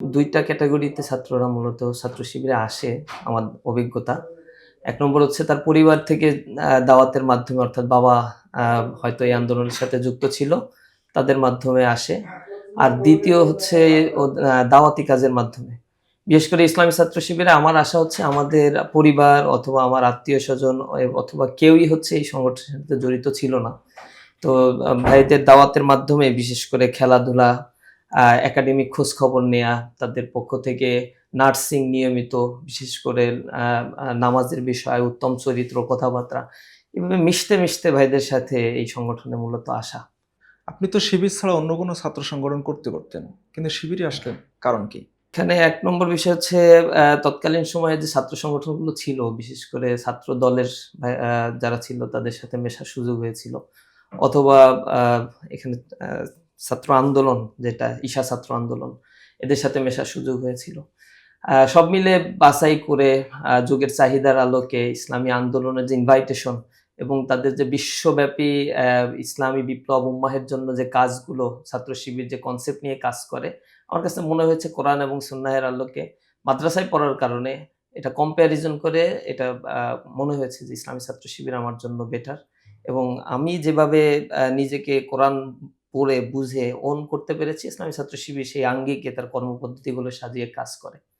দুইটা ক্যাটাগরিতে ছাত্ররা মূলত ছাত্র শিবিরে আসে আমার অভিজ্ঞতা। এক নম্বর হচ্ছে তার পরিবার থেকে দাওয়াতের মাধ্যমে, অর্থাৎ বাবা হয়তো এই আন্দোলনের সাথে যুক্ত ছিল, তাদের মাধ্যমে আসে। আর দ্বিতীয় হচ্ছে দাওয়াতি কাজের মাধ্যমে। বিশেষ করে ইসলামী ছাত্র শিবিরে আমার আশা হচ্ছে আমাদের পরিবার অথবা আমার আত্মীয় স্বজন অথবা কেউই হচ্ছে এই সংগঠনের সাথে জড়িত ছিল না। তো ভাইদের দাওয়াতের মাধ্যমে বিশেষ করে খেলাধুলা একাডেমিক খোঁজ খবর নেয়া তাদের পক্ষ থেকে নার্সিং নিয়মিত বিশেষ করে নামাজের বিষয় উত্তম চরিত্র কথাবার্তা এভাবে মিশতে মিশতে ভাইদের সাথে এই সংগঠনে মূলত আসা। আপনি তো শিবির ছাড়া অন্য কোনো ছাত্র সংগঠন করতে করতেন কিন্তু শিবিরে আসলেন কারণ কি? এখানে এক নম্বর বিষয় হচ্ছে তৎকালীন সময়ে যে ছাত্র সংগঠনগুলো ছিল বিশেষ করে ছাত্র দলের যারা ছিল তাদের সাথে মেশার সুযোগ হয়েছিল। অথবা এখানে ছাত্র আন্দোলন, যেটা ঈশা ছাত্র আন্দোলন, এদের সাথে মেশার সুযোগ হয়েছিল। সব মিলে বাছাই করে যুগের চাহিদার আলোকে ইসলামী আন্দোলনের যে ইনভাইটেশন এবং তাদের যে বিশ্বব্যাপী ইসলামী বিপ্লব উম্মাহের জন্য যে কাজগুলো, ছাত্র শিবির যে কনসেপ্ট নিয়ে কাজ করে, আমার কাছে মনে হয়েছে কোরআন এবং সুন্নাহের আলোকে মাদ্রাসায় পড়ার কারণে এটা কম্প্যারিজন করে এটা মনে হয়েছে যে ইসলামী ছাত্র শিবির আমার জন্য বেটার এবং আমি যেভাবে নিজেকে কোরআন পড়ে, বুঝে অন করতে পেরেছি ইসলামী ছাত্র শিবির সেই আঙ্গিকে, তার কর্মপদ্ধতিগুলো সাজিয়ে কাজ করে।